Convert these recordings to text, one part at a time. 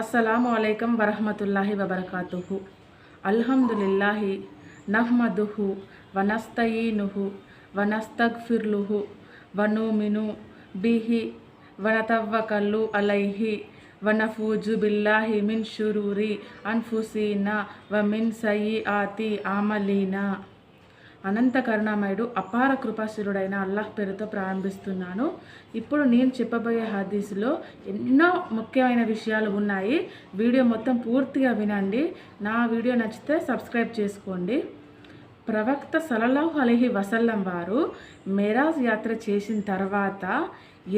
అస్సలాము అయికం వరహమతుల్లాహి వబర్కాతుహు. అల్హమ్దులిల్లాహి నహ్మదుహు వనస్తయీనుహు వనస్తగ్ఫిర్లుహు వనూమిను బిహి వనతవ్వకల్లు అలైహి వనఫూజు బిల్లాహి మిన్ షురూరి అన్ఫుసీనా వ మిన్ సయి ఆతి ఆమలీనా. అనంత కరుణామయుడు అపార కృపాశురుడైన అల్లాహ్ పేరుతో ప్రారంభిస్తున్నాను. ఇప్పుడు నేను చెప్పబోయే హదీస్లో ఎన్నో ముఖ్యమైన విషయాలు ఉన్నాయి. వీడియో మొత్తం పూర్తిగా వినండి. నా వీడియో నచ్చితే సబ్స్క్రైబ్ చేసుకోండి. ప్రవక్త సలలాహు అలహి వసల్లం వారు మెరాజ్ యాత్ర చేసిన తర్వాత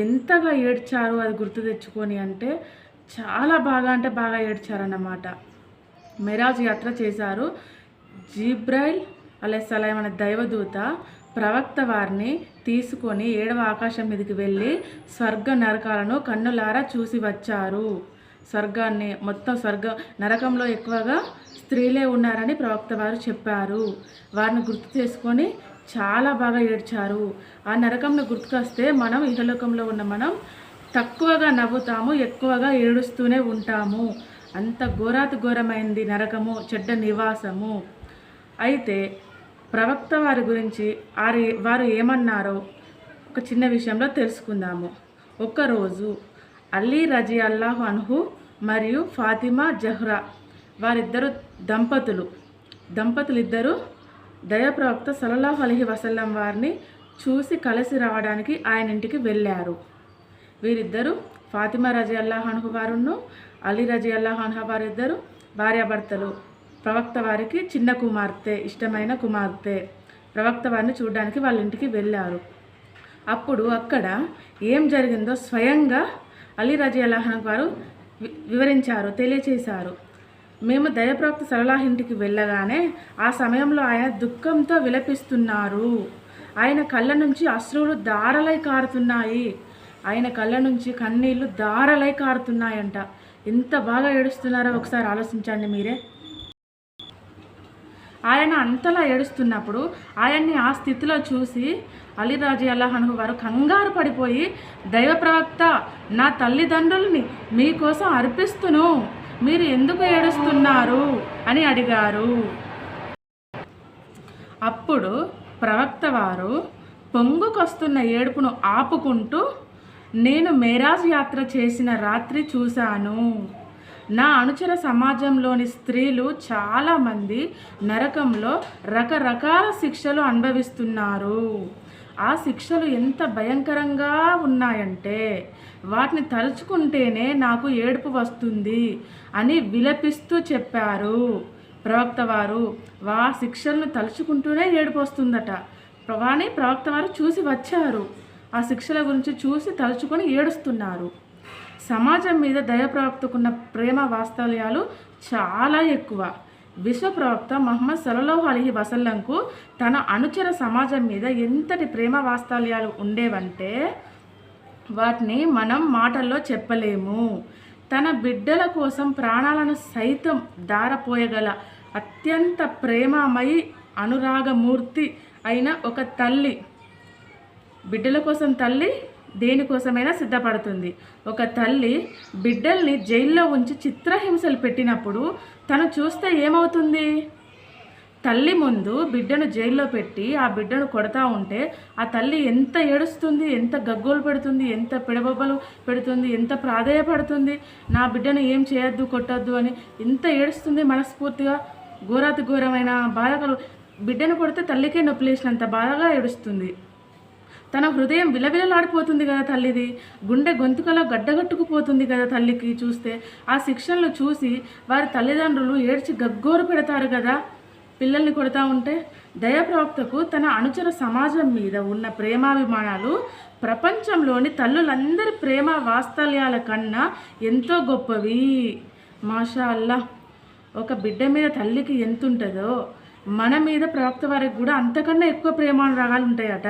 ఎంతగా ఏడ్చారు అది గుర్తు తెచ్చుకొని అంటే చాలా బాగా అంటే బాగా ఏడ్చారన్నమాట. మెరాజ్ యాత్ర చేశారు. జీబ్రైల్ అలెస్సలాం అనే దైవదూత ప్రవక్త వారిని తీసుకొని ఏడవ ఆకాశం మీదకి వెళ్ళి స్వర్గ నరకాలను కన్నులారా చూసి వచ్చారు. స్వర్గాన్ని మొత్తం స్వర్గ నరకంలో ఎక్కువగా స్త్రీలే ఉన్నారని ప్రవక్త వారు చెప్పారు. వారిని గుర్తు చేసుకొని చాలా బాగా ఏడ్చారు. ఆ నరకంను గుర్తుకొస్తే మనం ఇహలోకంలో ఉన్న మనం తక్కువగా నవ్వుతాము ఎక్కువగా ఏడుస్తూనే ఉంటాము. అంత ఘోరాతి ఘోరమైంది నరకము చెడ్డ నివాసము. అయితే ప్రవక్త వారి గురించి వారి వారు ఏమన్నారో ఒక చిన్న విషయంలో తెలుసుకుందాము. ఒకరోజు అలీ రజీ అల్లాహు అన్హు మరియు ఫాతిమా జహ్రా వారిద్దరు దంపతులు దంపతులు ఇద్దరు దయప్రవక్త సలల్లాహు అలహి వసల్లం వారిని చూసి కలిసి రావడానికి ఆయన ఇంటికి వెళ్ళారు. వీరిద్దరూ ఫాతిమా రజీ అల్లాహ్ అన్హు వారును అలీ రజీ అల్లాహ్ అన్హా వారిద్దరు భార్యాభర్తలు. ప్రవక్త వారికి చిన్న కుమార్తె ఇష్టమైన కుమార్తె ప్రవక్త వారిని చూడడానికి వాళ్ళ ఇంటికి వెళ్ళారు. అప్పుడు అక్కడ ఏం జరిగిందో స్వయంగా అలీ రజీ అల్లాహన్ వారు వివరించారు తెలియచేశారు. మేము దయప్రవక్త సలలాహ్ ఇంటికి వెళ్ళగానే ఆ సమయంలో ఆయన దుఃఖంతో విలపిస్తున్నారు. ఆయన కళ్ళ నుంచి అశ్రువులు దారలై కారుతున్నాయి. ఆయన కళ్ళ నుంచి కన్నీళ్ళు దారలై కారుతున్నాయంట. ఎంత బాగా ఏడుస్తున్నారో ఒకసారి ఆలోచించండి మీరే. ఆయన అంతలా ఏడుస్తున్నప్పుడు ఆయన్ని ఆ స్థితిలో చూసి అలీరాజు అల్లహను వారు కంగారు పడిపోయి దైవ ప్రవక్త నా తల్లిదండ్రుల్ని మీకోసం అర్పిస్తును. మీరు ఎందుకు ఏడుస్తున్నారు? అని అడిగారు. అప్పుడు ప్రవక్త వారు పొంగుకొస్తున్న ఏడుపును ఆపుకుంటూ నేను మేరాజ్ యాత్ర చేసిన రాత్రి చూశాను. నా అనుచర సమాజంలోని స్త్రీలు చాలామంది నరకంలో రకరకాల శిక్షలు అనుభవిస్తున్నారు. ఆ శిక్షలు ఎంత భయంకరంగా ఉన్నాయంటే వాటిని తలుచుకుంటేనే నాకు ఏడుపు వస్తుంది అని విలపిస్తూ చెప్పారు. ప్రవక్త వారు వా శిక్షలను తలుచుకుంటూనే ఏడుపు వస్తుందట. వాణి ప్రవక్త వారు చూసి వచ్చారు. ఆ శిక్షల గురించి చూసి తలుచుకొని ఏడుస్తున్నారు. సమాజం మీద దయప్రవక్తకున్న ప్రేమ వాస్తవ్యాలు చాలా ఎక్కువ. విశ్వప్రవక్త మహమ్మద్ సలలోహు అలీ వసల్లంకు తన అనుచర సమాజం మీద ఎంతటి ప్రేమ వాస్తవ్యాలు ఉండేవంటే వాటిని మనం మాటల్లో చెప్పలేము. తన బిడ్డల కోసం ప్రాణాలను సైతం దారపోయగల అత్యంత ప్రేమమయి అనురాగమూర్తి అయిన ఒక తల్లి. బిడ్డల కోసం తల్లి దేనికోసమైనా సిద్ధపడుతుంది. ఒక తల్లి బిడ్డల్ని జైల్లో ఉంచి చిత్రహింసలు పెట్టినప్పుడు తను చూస్తే ఏమవుతుంది? తల్లి ముందు బిడ్డను జైల్లో పెట్టి ఆ బిడ్డను కొడతా ఉంటే ఆ తల్లి ఎంత ఏడుస్తుంది ఎంత గగ్గోలు పెడుతుంది ఎంత పిడబొబ్బలు పెడుతుంది ఎంత ప్రాధేయపడుతుంది? నా బిడ్డను ఏం చేయొద్దు కొట్టద్దు అని ఎంత ఏడుస్తుంది మనస్ఫూర్తిగా? ఘోరాతి ఘోరమైన బాధకలు బిడ్డను కొడితే తల్లికే నొప్పిలేసినంత బాధగా ఏడుస్తుంది. తన హృదయం విలవిలలాడిపోతుంది కదా తల్లిది. గుండె గొంతుకలో గడ్డగట్టుకుపోతుంది కదా తల్లికి చూస్తే. ఆ శిక్షణలు చూసి వారి తల్లిదండ్రులు ఏడ్చి గగ్గోరు పెడతారు కదా. పిల్లల్ని కొడతా ఉంటే దయప్రవక్తకు తన అనుచర సమాజం మీద ఉన్న ప్రేమాభిమానాలు ప్రపంచంలోని తల్లులందరి ప్రేమ వాత్సల్యాల కన్నా ఎంతో గొప్పవి. మాషా అల్లా ఒక బిడ్డ మీద తల్లికి ఎంత ఉంటుందో మన మీద ప్రవక్త వారికి కూడా అంతకన్నా ఎక్కువ ప్రేమానురాగాలు ఉంటాయట.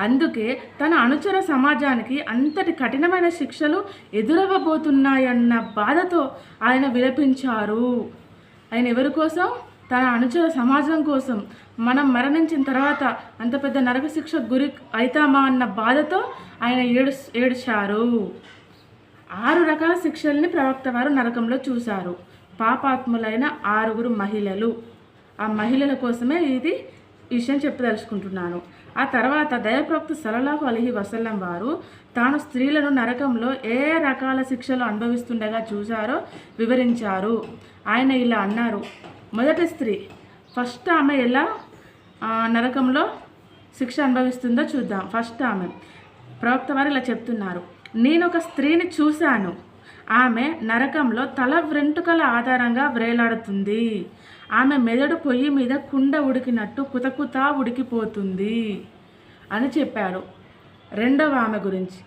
అందుకే తన అనుచర సమాజానికి అంతటి కఠినమైన శిక్షలు ఎదురవ్వబోతున్నాయన్న బాధతో ఆయన విలపించారు. ఆయన ఎవరి కోసం? తన అనుచర సమాజం కోసం. మనం మరణించిన తర్వాత అంత పెద్ద నరక శిక్ష గురి అవుతామా అన్న బాధతో ఆయన ఏడు ఏడ్చారు. ఆరు రకాల శిక్షల్ని ప్రవక్త వారు నరకంలో చూశారు. పాపాత్ములైన ఆరుగురు మహిళలు. ఆ మహిళల కోసమే ఇది ఈ విషయం చెప్పదలుచుకుంటున్నాను. ఆ తర్వాత దయప్రవక్త సలలాహు అలహి వసల్లం వారు తాను స్త్రీలను నరకంలో ఏ రకాల శిక్షలు అనుభవిస్తుండగా చూశారో వివరించారు. ఆయన ఇలా అన్నారు. మొదటి స్త్రీ ఫస్ట్ ఆమె ఎలా నరకంలో శిక్ష అనుభవిస్తుందో చూద్దాం. ఫస్ట్ ఆమె ప్రవక్త వారు ఇలా చెప్తున్నారు. నేను ఒక స్త్రీని చూశాను. ఆమె నరకంలో తల వెంట్రుకల ఆధారంగా వ్రేలాడుతుంది ఆమె మెదడు పొయ్యి మీద కుండ ఉడికినట్టు కుతకుతా ఉడికిపోతుంది అని చెప్పారు రెండవ ఆమె గురించి.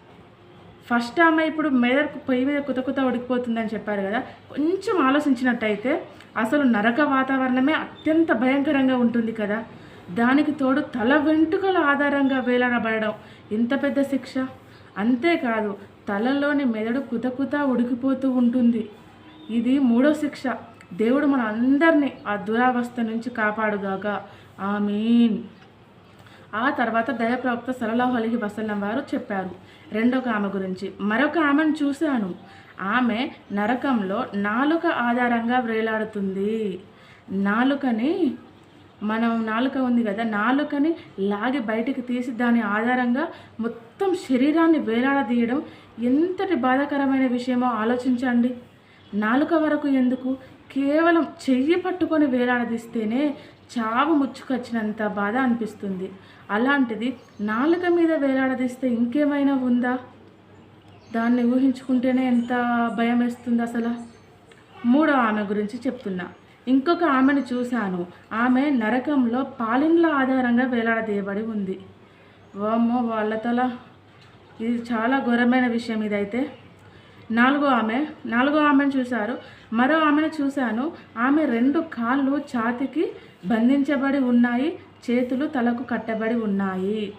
ఫస్ట్ ఆమె ఇప్పుడు మెదడు పొయ్యి మీద కుతకుత ఉడికిపోతుందని చెప్పారు కదా కొంచెం ఆలోచించినట్టయితే అసలు నరక వాతావరణమే అత్యంత భయంకరంగా ఉంటుంది కదా. దానికి తోడు తల వెంట్రుకల ఆధారంగా వేలాడబడడం ఎంత పెద్ద శిక్ష? అంతేకాదు తలలోని మెదడు కుతకుత ఉడికిపోతూ ఉంటుంది. ఇది మూడో శిక్ష. దేవుడు మన అందరినీ ఆ దురావస్థ నుంచి కాపాడుగాక. మీన్ ఆ తర్వాత దయప్రవక్త సలలాహు అలీహి వసల్లం వారు చెప్పారు. రెండొక ఆమె గురించి. మరొక ఆమెను చూశాను. ఆమె నరకంలో నాలుక ఆధారంగా వేలాడుతుంది. నాలుకని మనం నాలుక ఉంది కదా నాలుకని లాగి బయటికి తీసి దాని ఆధారంగా మొత్తం శరీరాన్ని వేలాడదీయడం ఎంతటి బాధాకరమైన విషయమో ఆలోచించండి. నాలుక వరకు ఎందుకు? కేవలం చెయ్యి పట్టుకొని వేలాడదీస్తేనే చావు ముచ్చుకొచ్చినంత బాధ అనిపిస్తుంది. అలాంటిది నాలుక మీద వేలాడదీస్తే ఇంకేమైనా ఉందా? దాన్ని ఊహించుకుంటేనే ఎంత భయం వేస్తుంది అసలు. మూడో ఆమె గురించి చెప్తున్నా. ఇంకొక ఆమెను చూశాను. ఆమె నరకంలో పాలిన్ల ఆధారంగా వేలాడదీయబడి ఉంది. వామ్మో వాళ్ళ తల ఇది చాలా ఘోరమైన విషయం ఇదైతే. నాలుగో ఆమె నాలుగో ఆమెను చూశారు. మరో ఆమెను చూశాను. ఆమె రెండు కాళ్ళు ఛాతికి బంధించబడి ఉన్నాయి. చేతులు తలకు కట్టబడి ఉన్నాయి.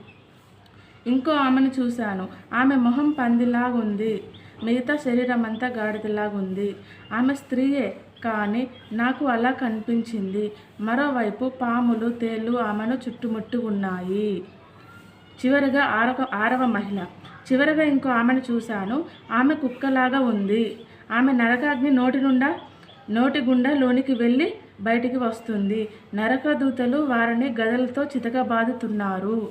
ఇంకో ఆమెను చూశాను. ఆమె మొహం పందిలాగా ఉంది మిగతా శరీరం అంతా గాడిదలాగుంది. ఆమె స్త్రీయే కానీ నాకు అలా కనిపించింది. మరోవైపు పాములు తేళ్ళు ఆమెను చుట్టుముట్టి ఉన్నాయి. చివరిగా ఆరవ ఆరవ మహిళ. చివరగా ఇంకో ఆమెను చూశాను. ఆమె కుక్కలాగా ఉంది. ఆమె నరకాగ్ని నోటి నుండా నోటి గుండా లోనికి వెళ్ళి బయటికి వస్తుంది. నరక దూతలు వారిని గదలతో చితకబాదుతున్నారు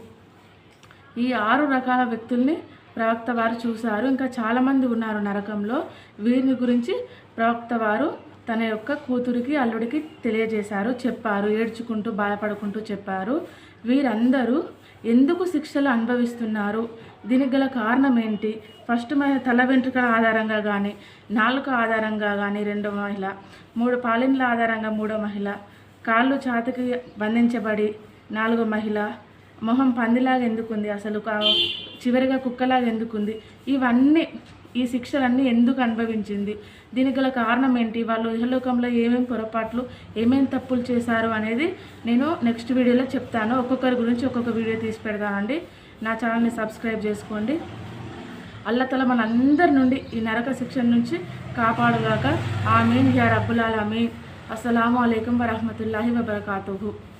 ఈ ఆరు రకాల వ్యక్తుల్ని ప్రవక్త వారు చూశారు. ఇంకా చాలామంది ఉన్నారు నరకంలో. వీరిని గురించి ప్రవక్త వారు తన యొక్క కూతురికి అల్లుడికి తెలియజేశారు చెప్పారు ఏడ్చుకుంటూ బాధపడుకుంటూ చెప్పారు. వీరందరూ ఎందుకు శిక్షలు అనుభవిస్తున్నారు? దీనికి గల కారణం ఏంటి ఫస్ట్ మహిళ తల వెంట్రుకల ఆధారంగా కానీ నాలుక ఆధారంగా కానీ రెండో మహిళ మూడు పాలిన్ల ఆధారంగా మూడో మహిళ కాళ్ళు ఛాతికి బంధించబడి నాలుగో మహిళ మొహం పందిలాగా ఎందుకుంది? అసలు కా- చివరిగా కుక్కలాగా ఎందుకుంది? ఇవన్నీ ఈ శిక్షలన్నీ ఎందుకు అనుభవించింది? దీనికి గల కారణం ఏంటి? వాళ్ళు ఇహలోకంలో ఏమేమి పొరపాట్లు ఏమేమి తప్పులు చేశారు అనేది నేను నెక్స్ట్ వీడియోలో చెప్తాను. ఒక్కొక్కరి గురించి ఒక్కొక్క వీడియో తీసి పెడతానండి. నా ఛానల్ని సబ్స్క్రైబ్ చేసుకోండి. అల్లతల మనందరి నుండి ఈ నరక శిక్షణ నుంచి కాపాడుగాక. ఆమీన్. యా రబ్బుల్ ఆలమీన్. అస్సలాము అలైకుం వరహమతుల్లాహి వబర్కాతుహు.